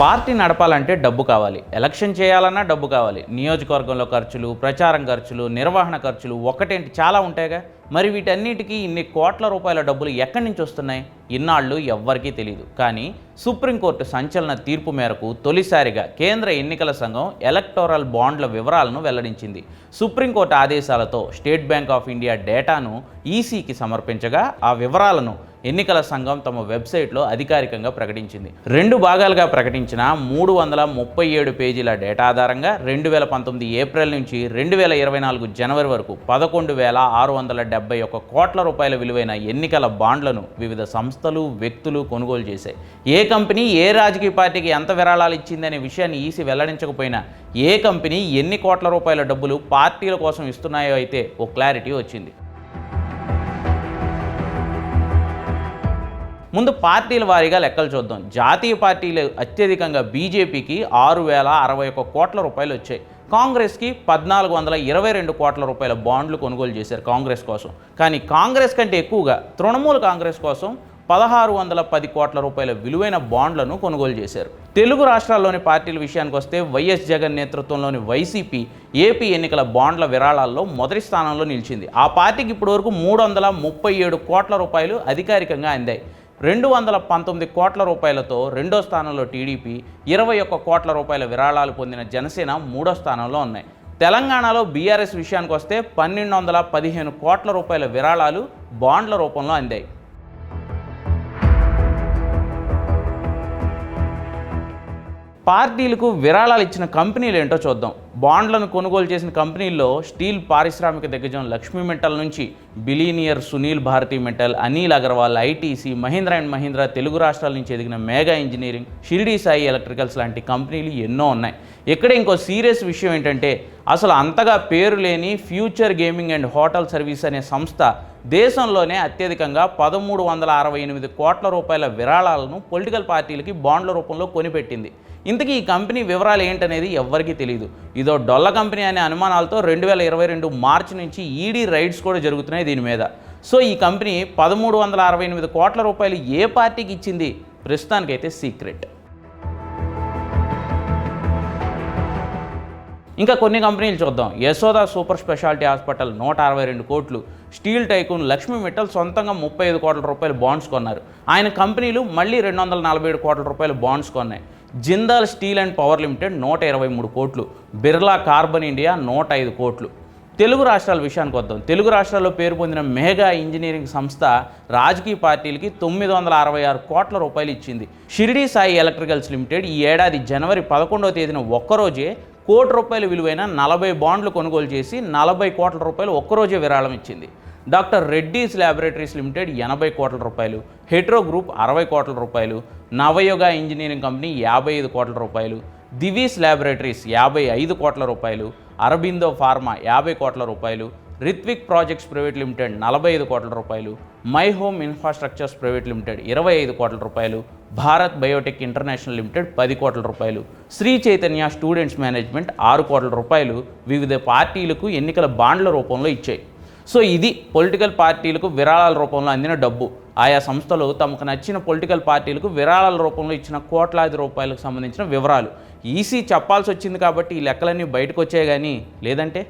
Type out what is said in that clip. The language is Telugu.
పార్టీ నడపాలంటే డబ్బు కావాలి. ఎలక్షన్ చేయాలన్నా డబ్బు కావాలి. నియోజకవర్గంలో ఖర్చులు ప్రచారం ఖర్చులు నిర్వహణ ఖర్చులు ఒక్కటేంటి చాలా ఉంటాయిగా. మరి వీటన్నిటికీ ఇన్ని కోట్ల రూపాయల డబ్బులు ఎక్కడి నుంచి వస్తున్నాయి? ఇన్నాళ్ళు ఎవ్వరికీ తెలియదు కానీ సుప్రీంకోర్టు సంచలన తీర్పు మేరకు తొలిసారిగా కేంద్ర ఎన్నికల సంఘం ఎలక్టోరల్ బాండ్ల వివరాలను వెల్లడించింది. సుప్రీంకోర్టు ఆదేశాలతో స్టేట్ బ్యాంక్ ఆఫ్ ఇండియా డేటాను ఈసీకి సమర్పించగా ఆ వివరాలను ఎన్నికల సంఘం తమ వెబ్సైట్లో అధికారికంగా ప్రకటించింది. రెండు భాగాలుగా ప్రకటించిన మూడు వందల ముప్పై ఏడు పేజీల డేటా ఆధారంగా రెండు వేల పంతొమ్మిది ఏప్రిల్ నుంచి రెండు వేల ఇరవై నాలుగు జనవరి వరకు పదకొండు వేల ఆరు వందల డెబ్బై ఒక కోట్ల రూపాయల విలువైన ఎన్నికల బాండ్లను వివిధ సంస్థలు వ్యక్తులు కొనుగోలు చేశాయి. ఏ కంపెనీ ఏ రాజకీయ పార్టీకి ఎంత విరాళాలు ఇచ్చిందనే విషయాన్ని ఈసీ వెల్లడించకపోయినా ఏ కంపెనీ ఎన్ని కోట్ల రూపాయల డబ్బులు పార్టీల కోసం ఇస్తున్నాయో అయితే ఓ క్లారిటీ వచ్చింది. ముందు పార్టీల వారీగా లెక్కలు చూద్దాం. జాతీయ పార్టీలు అత్యధికంగా బీజేపీకి ఆరు వేల అరవై ఒక్క కోట్ల రూపాయలు వచ్చాయి. కాంగ్రెస్కి పద్నాలుగు వందల ఇరవై రెండు కోట్ల రూపాయల బాండ్లు కొనుగోలు చేశారు కాంగ్రెస్ కోసం. కానీ కాంగ్రెస్ కంటే ఎక్కువగా తృణమూల్ కాంగ్రెస్ కోసం పదహారు వందల పది కోట్ల రూపాయల విలువైన బాండ్లను కొనుగోలు చేశారు. తెలుగు రాష్ట్రాల్లోని పార్టీల విషయానికి వస్తే వైఎస్ జగన్ నేతృత్వంలోని వైసీపీ ఏపీ ఎన్నికల బాండ్ల విరాళాల్లో మొదటి స్థానంలో నిలిచింది. ఆ పార్టీకి ఇప్పటివరకు మూడు వందల ముప్పై ఏడు కోట్ల రూపాయలు అధికారికంగా అందాయి. రెండు వందల పంతొమ్మిది కోట్ల రూపాయలతో రెండో స్థానంలో టీడీపీ ఇరవై ఒక్క కోట్ల రూపాయల విరాళాలు పొందిన జనసేన మూడో స్థానంలో ఉన్నాయి. తెలంగాణలో బీఆర్ఎస్ విషయానికి వస్తే పన్నెండు వందల పదిహేను కోట్ల రూపాయల విరాళాలు బాండ్ల రూపంలో అందాయి. పార్టీలకు విరాళాలు ఇచ్చిన కంపెనీలు ఏంటో చూద్దాం. బాండ్లను కొనుగోలు చేసిన కంపెనీల్లో స్టీల్ పారిశ్రామిక దిగ్గజం లక్ష్మీ మెటల్ నుంచి billionaire Sunil Bharti Mittal Anil Agarwal ITC Mahindra and Mahindra Telugu రాష్ట్రాల నుంచి ఎదిగిన మేఘా ఇంజనీరింగ్ షిరిడి సాయి ఎలక్ట్రికల్స్ లాంటి కంపెనీలు ఎన్నో ఉన్నాయి. ఇక్కడ ఇంకో సీరియస్ విషయం ఏంటంటే అసలు అంతగా పేరు లేని future gaming and hotel service అనే సంస్థ దేశంలోనే అత్యధికంగా పదమూడు వందల అరవై ఎనిమిది కోట్ల రూపాయల విరాళాలను పొలిటికల్ పార్టీలకి బాండ్ల రూపంలో కొనిపెట్టింది. ఇంతకీ ఈ కంపెనీ వివరాలు ఏంటనేది ఎవ్వరికీ తెలియదు ఇదో డొల్ల కంపెనీ అనే అనుమానాలతో రెండు వేల ఇరవై రెండు మార్చి నుంచి ఈడీ రైడ్స్ కూడా జరుగుతున్నాయి దీని మీద. సో ఈ కంపెనీ పదమూడు వందల అరవై ఎనిమిది కోట్ల రూపాయలు ఏ పార్టీకి ఇచ్చింది? ప్రస్తుతానికైతే సీక్రెట్. ఇంకా కొన్ని కంపెనీలు చూద్దాం. యశోద సూపర్ స్పెషాలిటీ హాస్పిటల్ నూట అరవై రెండు కోట్లు. స్టీల్ టైకూన్ లక్ష్మీ మిట్టల్ సొంతంగా ముప్పై ఐదు కోట్ల రూపాయల బాండ్స్ కొన్నారు. ఆయన కంపెనీలు మళ్ళీ రెండు వందల నలభై ఏడు కోట్ల రూపాయల bonds కొన్నాయి. Jindal steel and power limited నూట ఇరవై మూడు కోట్లు. బిర్లా కార్బన్ ఇండియా నూట ఐదు కోట్లు. తెలుగు రాష్ట్రాల విషయానికి వద్దాం. తెలుగు రాష్ట్రాల్లో పేరు పొందిన మెగా ఇంజనీరింగ్ సంస్థ రాజకీయ పార్టీలకి తొమ్మిది వందల అరవై ఆరు కోట్ల రూపాయలు ఇచ్చింది. షిరిడి సాయి ఎలక్ట్రికల్స్ లిమిటెడ్ ఈ ఏడాది జనవరి పదకొండవ తేదీన ఒక్కరోజే కోటి రూపాయల విలువైన నలభై బాండ్లు కొనుగోలు చేసి నలభై కోట్ల రూపాయలు ఒక్కరోజే విరాళం ఇచ్చింది. డాక్టర్ రెడ్డీస్ ల్యాబొరేటరీస్ లిమిటెడ్ ఎనభై కోట్ల రూపాయలు హెట్రో గ్రూప్ అరవై కోట్ల రూపాయలు నవయోగ ఇంజనీరింగ్ కంపెనీ యాభై ఐదు కోట్ల రూపాయలు దివీస్ ల్యాబొరేటరీస్ యాభై ఐదు కోట్ల రూపాయలు అరబిందో ఫార్మా యాభై కోట్ల రూపాయలు రిత్విక్ ప్రాజెక్ట్స్ ప్రైవేట్ లిమిటెడ్ నలభై ఐదు కోట్ల రూపాయలు my home infrastructures private limited ఇరవై ఐదు కోట్ల రూపాయలు భారత్ బయోటెక్ ఇంటర్నేషనల్ లిమిటెడ్ పది కోట్ల రూపాయలు శ్రీ చైతన్య స్టూడెంట్స్ మేనేజ్మెంట్ ఆరు కోట్ల రూపాయలు వివిధ పార్టీలకు ఎన్నికల బాండ్ల రూపంలో ఇచ్చాయి. సో ఇది పొలిటికల్ పార్టీలకు విరాళాల రూపంలో అందిన డబ్బు. ఆయా సంస్థలు తమకు నచ్చిన పొలిటికల్ పార్టీలకు విరాళాల రూపంలో ఇచ్చిన కోట్లాది రూపాయలకు సంబంధించిన వివరాలు. ఈసీ చెప్పాల్సి వచ్చింది కాబట్టి ఈ లెక్కలన్నీ బయటకు వచ్చాయి కానీ లేదంటే